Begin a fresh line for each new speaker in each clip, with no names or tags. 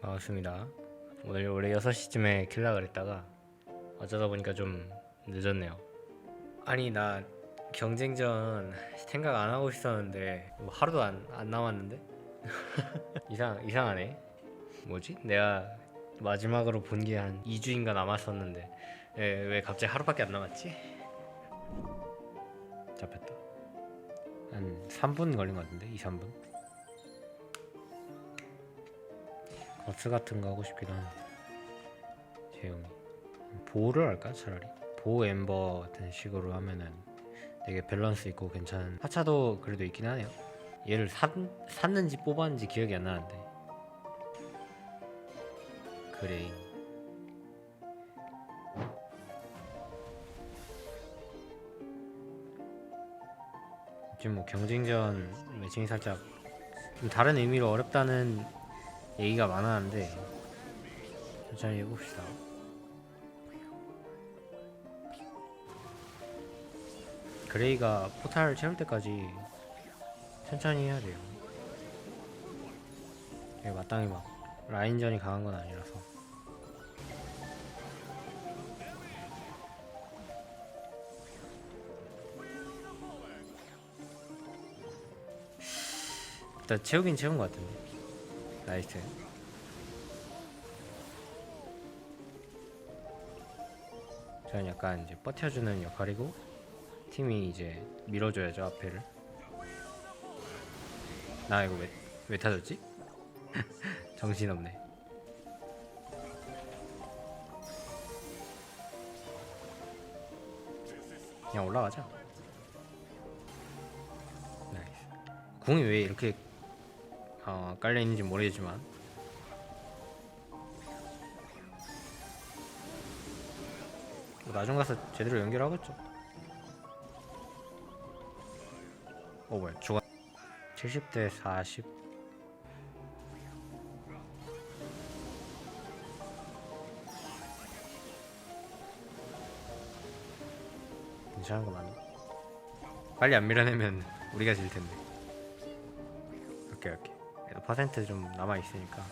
반갑습니다. 오늘 원래 6시쯤에 킬라 그랬다가 어쩌다 보니까 좀 늦었네요. 아니 나 경쟁전 생각 안 하고 있었는데 뭐 하루도 안, 안 남았는데 이상 이상하네. 뭐지? 내가 마지막으로 본 게 한 2주인가 남았었는데 왜, 왜 갑자기 하루밖에 안 남았지? 잡혔다. 한 3분 걸린 것 같은데 2, 3분. 거스 같은 거 하고 싶기도 한데 재용이. 보호를 할까 차라리? 보호 엠버 같은 식으로 하면은 되게 밸런스 있고 괜찮은 하차도 그래도 있긴 하네요. 얘를 샀, 샀는지 뽑았는지 기억이 안 나는데. 그레인. 지금 뭐 경쟁전 매칭이 살짝 좀 다른 의미로 어렵다는 얘기가 많았는데 천천히 해봅시다. 그레이가 포탈을 채울 때까지 천천히 해야 돼요. 이게 마땅히 막 라인전이 강한 건 아니라서. 일단 채우긴 채운 것 같은데. 나이스. 저는 약간 이제 버텨주는 역할이고 팀이 이제 밀어줘야죠 앞에를. 나 이거 왜, 왜 타졌지? 정신없네. 그냥 올라가자. 나이스. 궁이 왜 이렇게 어, 깔려 있는지 모르겠지만 뭐 나중 가서 제대로 연결하겠죠. 어 뭐야 죽었 70대 40 괜찮은 거 맞나? 빨리 안 밀어내면 우리가 질 텐데. 오케이 오케이. 퍼센트 좀 남아 있으니까.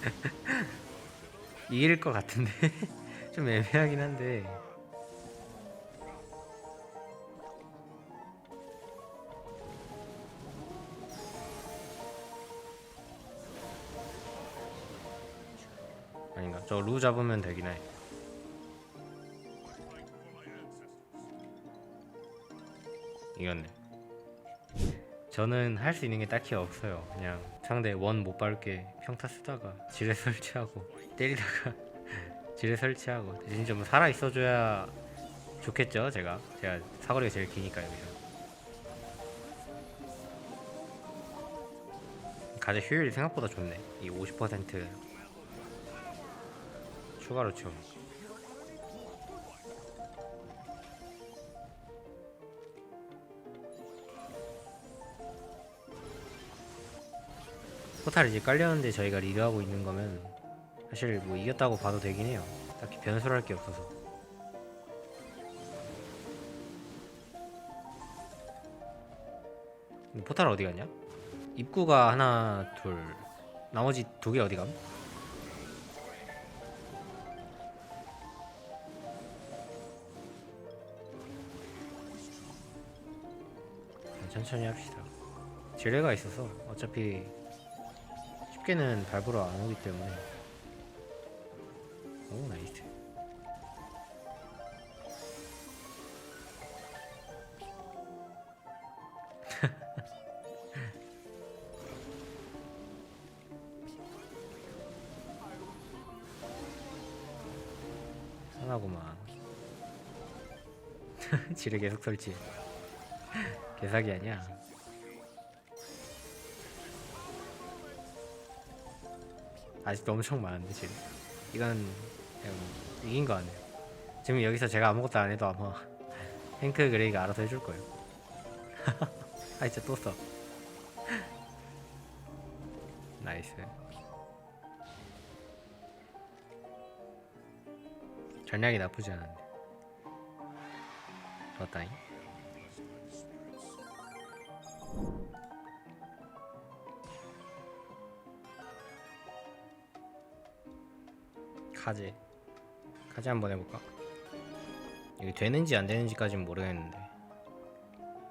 이길 것 같은데 좀 애매하긴 한데. 아닌가? 저 루 잡으면 되긴 해. 이겼네. 저는 할 수 있는 게 딱히 없어요. 그냥 상대 원 못 밟게 평타 쓰다가 지뢰 설치하고 때리다가 지뢰 설치하고 대신 좀 살아 있어줘야 좋겠죠. 제가 제가 사거리가 제일 기니까 여기서. 가장 효율이 생각보다 좋네. 이 50% 추가로 채우 포탈 이제 깔렸는데 저희가 리드하고 있는 거면 사실 뭐 이겼다고 봐도 되긴 해요. 딱히 변수를 할 게 없어서. 포탈 어디 갔냐? 입구가 하나, 둘. 나머지 두 개 어디 감? 천천히 합시다. 지뢰가 있어서 어차피 쉽게는 밟으러 안 오기 때문에. 오 나이스. 편하구만. 지뢰 계속 설치. 개사기 아니야 아직도 엄청 많은데 지금. 이건 그냥 이긴 거 아니에요. 지금 여기서 제가 아무것도 안 해도 아마 탱크 그레이가 알아서 해줄 거예요. 아 진짜 또 써. 나이스. 전략이 나쁘지 않은데. 좋았다잉 카제 카제 한번 해볼까? 이게 되는지 안 되는지까지는 모르겠는데.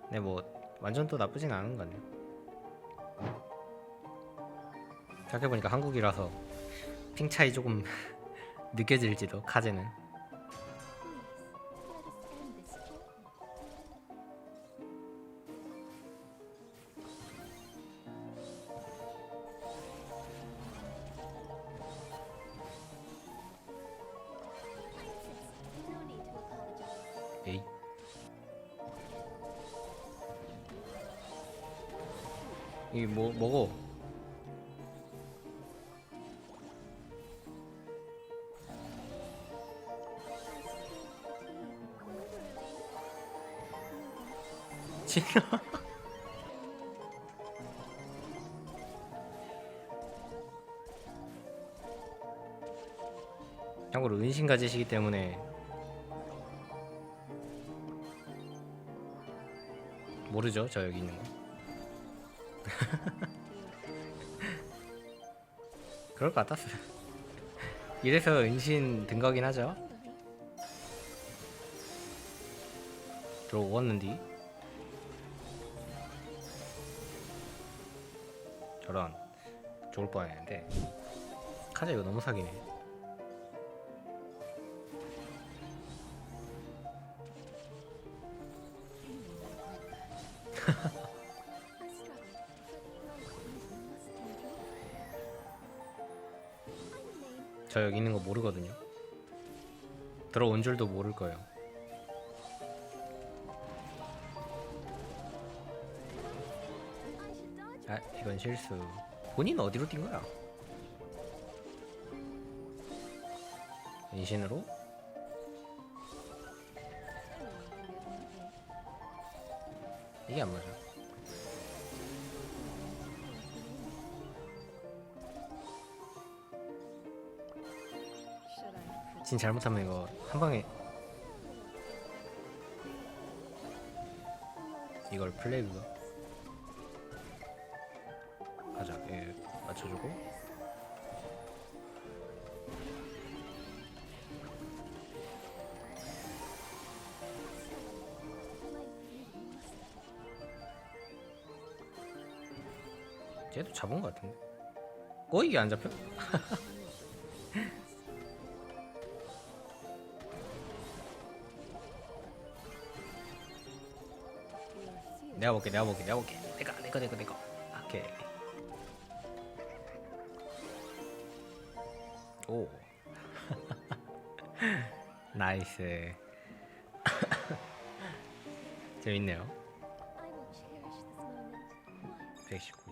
근데 뭐 완전 또 나쁘진 않은 것 같네요 생각해보니까 한국이라서 핑 차이 조금 느껴질지도 카제는 이뭐 먹어. 진짜? 참고로 은신 가지시기 때문에. 모르죠 저 여기 있는 거 그럴 것 같았어요. 이래서 은신 든 거긴 하죠. 들어왔는디? 저런. 좋을 뻔했는데. 카자 이거 너무 사기네 저 여기 있는 거 모르거든요 들어온 줄도 모를 거예요 아 이건 실수 본인 어디로 뛴 거야? 인신으로? 이게 안 맞아 진 잘못하면 이거 한 방에 이걸 플레이브가 가자. 예 맞춰주고. 쟤도 잡은 것 같은데. 어 이게 안 잡혀? 내가 볼게 내가 볼게 내가 볼게. 내가 내가 내가 내가 오케이. 오. 나이스. 재밌네요.
I will cherish this moment.
119점